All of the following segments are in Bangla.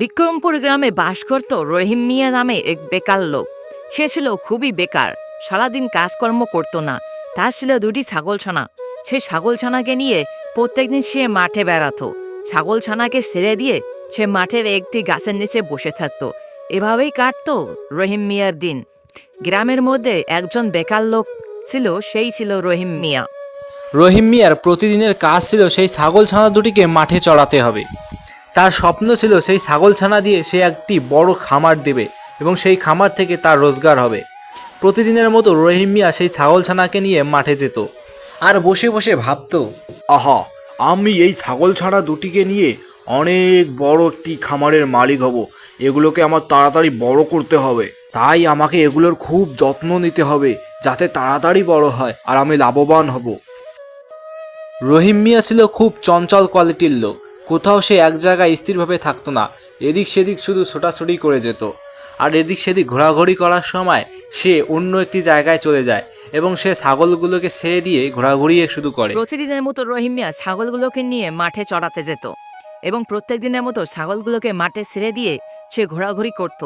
বিক্রমপুর গ্রামে বাস করত রহিম মিয়া নামে এক বেকার লোক। সে ছিল খুবই বেকার, সারাদিন কাজকর্ম করতো না। তার ছিল দুটি ছাগল ছাগলছানা। সেই ছাগলছানাকে নিয়ে প্রত্যেকদিন সে মাঠে বেড়াতো। ছাগলছানাকে ছেড়ে দিয়ে সে মাঠের একটি গাছের নিচে বসে থাকতো। এভাবেই কাটতো রহিম মিয়ার দিন। গ্রামের মধ্যে একজন বেকার লোক ছিল, সেই ছিল রহিম মিয়া। রহিম মিয়ার প্রতিদিনের কাজ ছিল সেই ছাগল ছানা দুটিকে মাঠে চড়াতে হবে। তার স্বপ্ন ছিল সেই ছাগল ছানা দিয়ে সে একটি বড় খামার দেবে এবং সেই খামার থেকে তার রোজগার হবে। প্রতিদিনের মতো রহিম মিয়া সেই ছাগল ছানাকে নিয়ে মাঠে যেত। আর বসে বসে ভাবতো আহা আমি এই ছাগল ছাড়া দুটিকে নিয়ে অনেক বড় একটি খামারের মালিক হব। এগুলোকে আমার তাড়াতাড়ি বড় করতে হবে। তাই আমাকে এগুলোর খুব যত্ন নিতে হবে যাতে তাড়াতাড়ি বড় হয় আর আমি লাভবান হব। রহিম মিয়া ছিল খুব চঞ্চল কোয়ালিটির লোক। কোথাও সে এক জায়গায় স্থিরভাবে থাকতো না। এদিক সেদিক শুধু ছোটাছুটি করে যেত। আর এদিক সেদিক ঘোরাঘুরি করার সময় সে অন্য একটি জায়গায় চলে যায় এবং সে ছাগলগুলোকে ছেড়ে দিয়ে ঘোরাঘুরি শুরু করে। প্রতিদিনের মতো রহিম মিয়া ছাগলগুলোকে নিয়ে মাঠে চড়াতে যেত এবং প্রত্যেক দিনের মতো ছাগলগুলোকে মাঠে ছেড়ে দিয়ে সে ঘোরাঘুরি করত।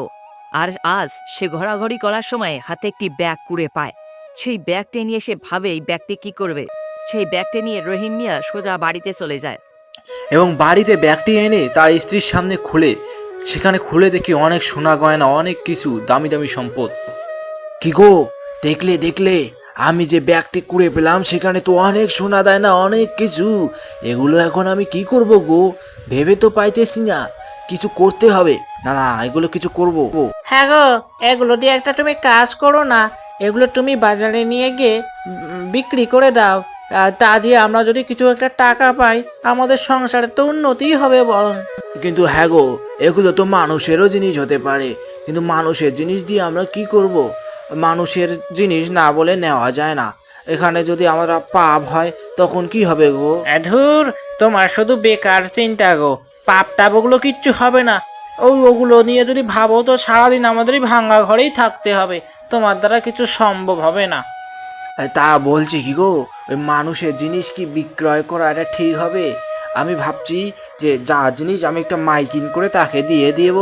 আর আজ সে ঘোরাঘুরি করার সময় হাতে একটি ব্যাগ কুড়ে পায়। সেই ব্যাগটি নিয়ে সে ভাবে এই ব্যাগটি কি করবে। সেই ব্যাগটি নিয়ে রহিম মিয়া সোজা বাড়িতে চলে যায়। এবং বাড়িতে ব্যাগটি এনে তার স্ত্রীর সামনে খুলে, সেখানে খুলে দেখি অনেক সোনা গয়না, অনেক কিছু, দামি দামি সম্পদ। কি গো? দেখলে দেখলে, আমি যে ব্যাগটি কুড়ে পেলাম, সেখানে তো অনেক সোনা দেয় না অনেক কিছু। এগুলো এখন আমি কি করব গো? ভেবে তো পাইতেছি না। কিছু করতে হবে। না না, এগুলো কিছু করব। হ্যাঁ গো, এগুলো দিয়ে একটা তুমি কাজ করো না। এগুলো তুমি বাজারে নিয়ে গিয়ে বিক্রি করে দাও। তা দিয়ে আমরা যদি কিছু একটা টাকা পাই আমাদের সংসারে তো উন্নতিই হবে বরং। কিন্তু হ্যাঁ গো এগুলো তো মানুষেরও জিনিস হতে পারে। কিন্তু মানুষের জিনিস দিয়ে আমরা কি করব? মানুষের জিনিস না বলে নেওয়া যায় না। এখানে যদি আমরা পাপ হয় তখন কি হবে গো? ধুর তোমার শুধু বেকার চিন্তা গো। পাপ টাপ ওগুলো কিচ্ছু হবে না। ওই ওগুলো নিয়ে যদি ভাবো তো সারাদিন আমাদেরই ভাঙ্গা ঘরেই থাকতে হবে। তোমার দ্বারা কিছু সম্ভব হবে না। তা বলছি কি গো? ওই মানুষের জিনিস কি বিক্রয় করা এটা ঠিক হবে? আমি ভাবছি যে যা জিনিস আমি একটা মাইকিং করে তাকে দিয়ে দিব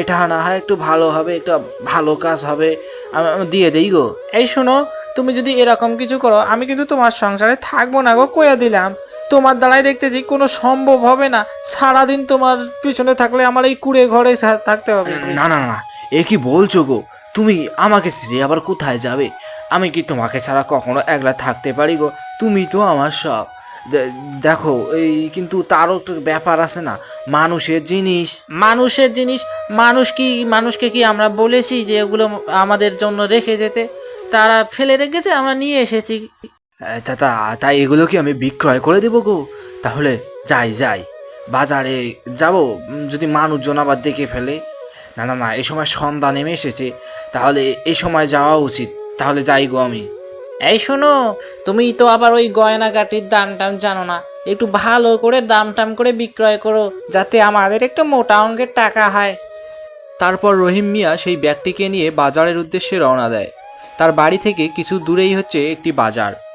এটা না হয় একটু ভালো হবে একটা ভালো কাজ হবে। আমি আমি দিয়ে দিই গো। এই শোনো তুমি যদি এরকম কিছু করো আমি কিন্তু তোমার সংসারে থাকব না গো কয়া দিলাম। তোমার দ্বারাই দেখতেছি কোনো সম্ভব হবে না। সারাদিন তোমার পিছনে থাকলে আমার এই কুড়ে ঘরে থাকতে হবে। না না না এ কি বলছো গো? তুমি আমাকে ছেড়ে আবার কোথায় যাবে? আমি কি তোমাকে ছাড়া কখনো একলা থাকতে পারি গো? তুমি তো আমার সব। দেখো, এই কিন্তু তারও একটা ব্যাপার আছে না। মানুষের জিনিস। মানুষের জিনিস? মানুষ কি, মানুষকে কি আমরা বলেছি যে এগুলো আমাদের জন্য রেখে যেতে? তারা ফেলে রেখেছে, আমরা নিয়ে এসেছি। তা তা, তাই এগুলো কি আমি বিক্রয় করে দেবো গো? তাহলে যাই যাই। বাজারে যাব যদি মানুষজন আবার দেখে ফেলে। না না না এই সময় সন্ধ্যা নেমে এসেছে। তাহলে এ সময় যাওয়া উচিত। তাহলে যাই গো আমি। এই শোনো তুমি তো আবার ওই গয়নাগাটির দাম টাম জানো না। একটু ভালো করে দাম টাম করে বিক্রয় করো যাতে আমাদের একটু মোটা অঙ্কের টাকা হয়। তারপর রহিম মিয়া সেই ব্যাগটিকে নিয়ে বাজারের উদ্দেশ্যে রওনা দেয়। তার বাড়ি থেকে কিছু দূরেই হচ্ছে একটি বাজার।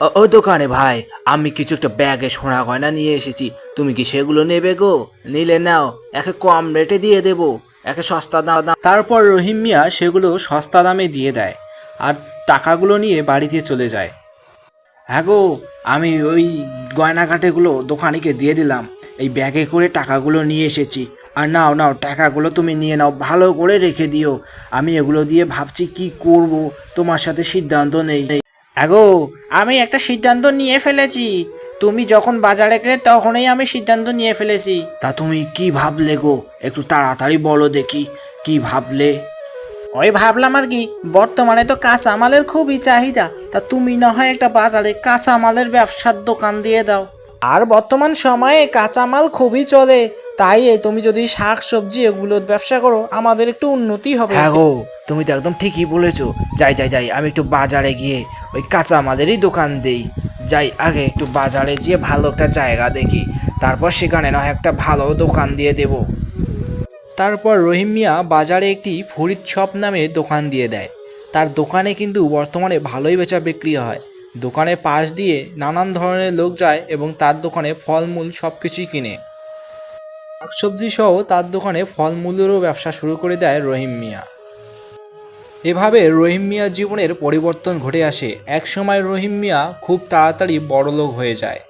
ও- দোকানে ভাই, আমি কিছু একটা ব্যাগে সোনা গয়না নিয়ে এসেছি। তুমি কি সেগুলো নেবে গো? নিলে নাও, একে কম রেটে দিয়ে দেবো, একে সস্তা দাম। দাম তারপর রহিম মিয়া সেগুলো সস্তা দামে দিয়ে দেয় আর টাকাগুলো নিয়ে বাড়িতে চলে যায়। হ্যাঁ গো, আমি ওই গয়নাঘাটেগুলো দোকানিকে দিয়ে দিলাম। এই ব্যাগে করে টাকাগুলো নিয়ে এসেছি। আর নাও নাও, টাকাগুলো তুমি নিয়ে নাও, ভালো করে রেখে দিও। আমি এগুলো দিয়ে ভাবছি কি করব, তোমার সাথে সিদ্ধান্ত নেই। আগো, আমি একটা সিদ্ধান্ত নিয়ে ফেলেছি। তুমি যখন বাজারে গেলে তখনই আমি সিদ্ধান্ত নিয়ে ফেলেছি। তা তুমি কি ভাবলে গো? একটু তাড়াতাড়ি বলো দেখি, কি ভাবলে? ওই ভাবলাম আর কি, বর্তমানে তো কাঁচামালের খুবই চাহিদা। তা তুমি না হয় একটা বাজারে কাঁচামালের ব্যবসার দোকান দিয়ে দাও। আর বর্তমান সময়ে কাঁচামাল খুবই চলে। তাই তুমি যদি শাক সবজি এগুলোর ব্যবসা করো, আমাদের একটু উন্নতি হবে। হ্যাঁ গো তুমি তো একদম ঠিকই বলেছ। যাই যাই যাই, আমি একটু বাজারে গিয়ে ওই কাঁচা আমাদেরই দোকান দেই। যাই, আগে একটু বাজারে গিয়ে ভালো একটা জায়গা দেখি। তারপর সেখানে নয় একটা ভালো দোকান দিয়ে দেব। তারপর রহিম মিয়া বাজারে একটি ফরিদ শপ নামে দোকান দিয়ে দেয়। তার দোকানে কিন্তু বর্তমানে ভালোই বেচা বিক্রি হয়। দোকানে পাশ দিয়ে নানান ধরনের লোক যায় এবং তার দোকানে ফলমূল সব কিছুই কিনে। শাকসবজি সহ তার দোকানে ফলমূলেরও ব্যবসা শুরু করে দেয় রহিম মিয়া। এভাবে রহিম মিয়া জীবনের পরিবর্তন ঘটে আসে। একসময় রহিম মিয়া খুব তাড়াতাড়ি বড়লোক হয়ে যায়।